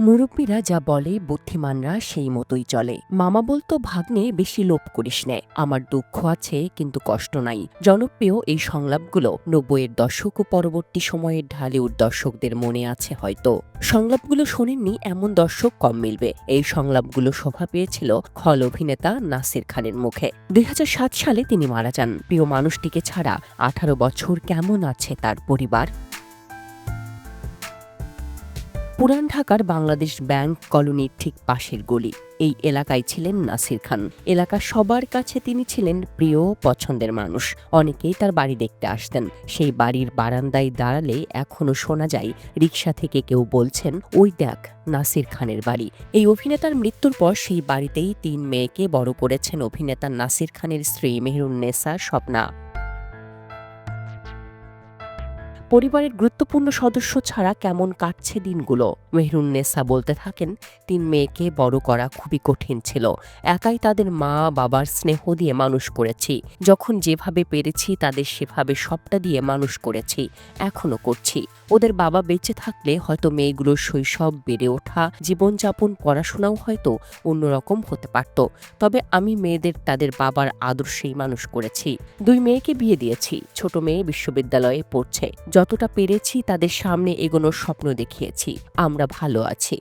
মুরব্বীরা যা বলে, বুদ্ধিমানরা সেই মতোই চলে। মামা বলতো, ভাগ্নে, বেশি লোভ করিস নে। আমার দুঃখ আছে, কিন্তু কষ্ট নাই। জনপ্রিয় এই সংলাপগুলো নব্বইয়ের দশক ও পরবর্তী সময়ের ঢালিউড দর্শকদের মনে আছে হয়তো। সংলাপগুলো শোনেননি, এমন দর্শক কম মিলবে। এই সংলাপগুলো শোভা পেয়েছিল খল অভিনেতা নাসির খানের মুখে। দুই হাজার সাত সালে তিনি মারা যান। প্রিয় মানুষটিকে ছাড়া আঠারো বছর কেমন আছে তার পরিবার? পুরান ঢাকার বাংলাদেশ ব্যাংক কলোনির ঠিক পাশের গলি। এই এলাকায় ছিলেন নাসির খান। এলাকার সবার কাছে তিনি ছিলেন প্রিয়, পছন্দের মানুষ। অনেকেই তার বাড়ি দেখতে আসতেন। সেই বাড়ির বারান্দায় দাঁড়ালে এখনও শোনা যায় রিক্সা থেকে কেউ বলছেন, ওই দেখ, নাসির খানের বাড়ি। এই অভিনেতার মৃত্যুর পর সেই বাড়িতেই তিন মেয়েকে বড় করেছেন অভিনেতা নাসির খানের স্ত্রী মেহরুন্নেসা স্বপ্না। পরিবারের গুরুত্বপূর্ণ সদস্য ছাড়া কেমন কাটছে দিনগুলো? মেহরুন্নেসা বলতে থাকেন, তিন মেয়েকে বড় করা খুবই কঠিন ছিল। একাই তাদের মা, বাবার স্নেহ দিয়ে মানুষ করেছি। যখন যেভাবে পেরেছি, তাদের সেভাবে সবটা দিয়ে মানুষ করেছি। এখনও করছি। ওদের বাবা বেঁচে থাকলে হয়তো মেয়েগুলোর শৈশব বেড়ে ওঠা, জীবনযাপন, পড়াশোনাও হয়তো অন্যরকম হতে পারত। তবে আমি মেয়েদের, তাদের বাবার আদর্শেই মানুষ করেছি। দুই মেয়েকে বিয়ে দিয়েছি। ছোট মেয়ে বিশ্ববিদ্যালয়ে পড়ছে। যতটা পেরেছি তাদের সামনে এগোনোর স্বপ্ন দেখিয়েছি। আমরা ভালো আছি।